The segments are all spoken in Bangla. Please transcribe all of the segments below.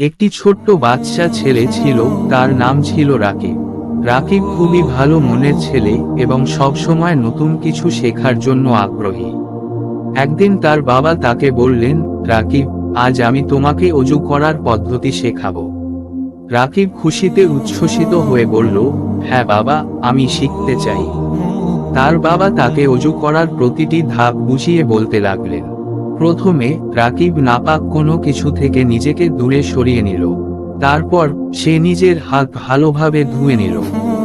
একটি ছোট্ট বাচ্চা ছেলে ছিল, তার নাম ছিল রাকিব। রাকিব খুবই ভালো মনের ছেলে এবং সবসময় নতুন কিছু শেখার জন্য আগ্রহী। একদিন তার বাবা তাকে বললেন, রাকিব, আজ আমি তোমাকে অজু করার পদ্ধতি শেখাবো। রাকিব খুশিতে উচ্ছ্বসিত হয়ে বলল হ্যাঁ বাবা, আমি শিখতে চাই। তার বাবা তাকে অজু করার প্রতিটি ধাপ বুঝিয়ে বলতে লাগলেন। প্রথমে রাকিব নাপাক কোনো কিছু থেকে নিজেকে দূরে সরিয়ে নিল। তারপর সে নিজের হাত ভালোভাবে ধুয়ে নিল।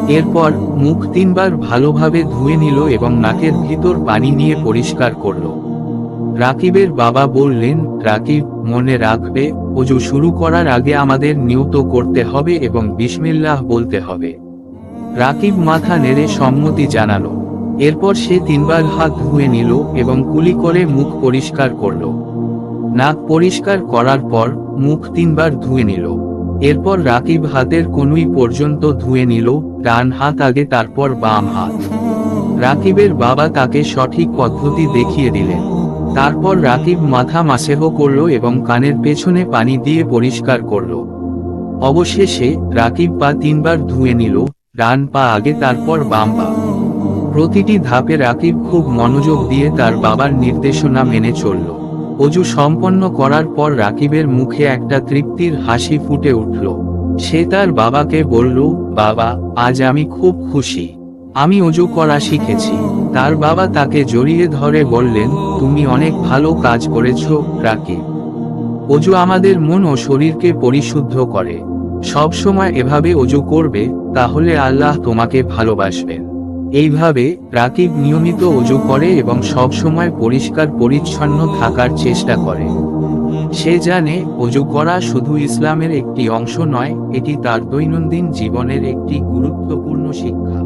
এরপর মুখ তিনবার ভালোভাবে ধুয়ে নিল এবং নাকের ভিতর পানি নিয়ে পরিষ্কার করল। রাকিবের বাবা বললেন, রাকিব, মনে রাখবে, অজু শুরু করার আগে আমাদের নিয়ত করতে হবে এবং বিসমিল্লাহ বলতে হবে। রাকিব মাথা নেড়ে সম্মতি জানালো। এরপর সে তিনবার হাত ধুয়ে নিল এবং কুলি করে মুখ পরিষ্কার করল। নাক পরিষ্কার করার পর মুখ তিনবার ধুয়ে নিল। এরপর রাকিব হাতের কনুই পর্যন্ত ধুয়ে নিল, ডান হাত আগে, তারপর বাম হাত। রাকিবের বাবা তাকে সঠিক পদ্ধতি দেখিয়ে দিলেন। তারপর রাকিব মাথা মাসেহ করল এবং কানের পেছনে পানি দিয়ে পরিষ্কার করল। অবশেষে রাকিব পা তিনবার ধুয়ে নিল, ডান পা আগে, তারপর বাম পা। প্রতিটি ধাপে রাকিব খুব মনোযোগ দিয়ে তার বাবার নির্দেশনা মেনে চলল। অজু সম্পন্ন করার পর রাকিবের মুখে একটা তৃপ্তির হাসি ফুটে উঠল। সে তার বাবাকে বলল, বাবা, আজ আমি খুব খুশি। আমি অজু করা শিখেছি। তার বাবা তাকে জড়িয়ে ধরে বললেন, তুমি অনেক ভালো কাজ করেছ, রাকিব। অজু আমাদের মন ও শরীরকে পরিশুদ্ধ করে। সবসময় এভাবে অজু করবে, তাহলে আল্লাহ তোমাকে ভালোবাসবেন। এইভাবে রাকিব নিয়মিত অজু করে এবং সবসময় পরিষ্কার পরিচ্ছন্ন থাকার চেষ্টা করে। সে জানে অজু করা শুধু ইসলামের একটি অংশ নয়, এটি তার দৈনন্দিন জীবনের একটি গুরুত্বপূর্ণ শিক্ষা।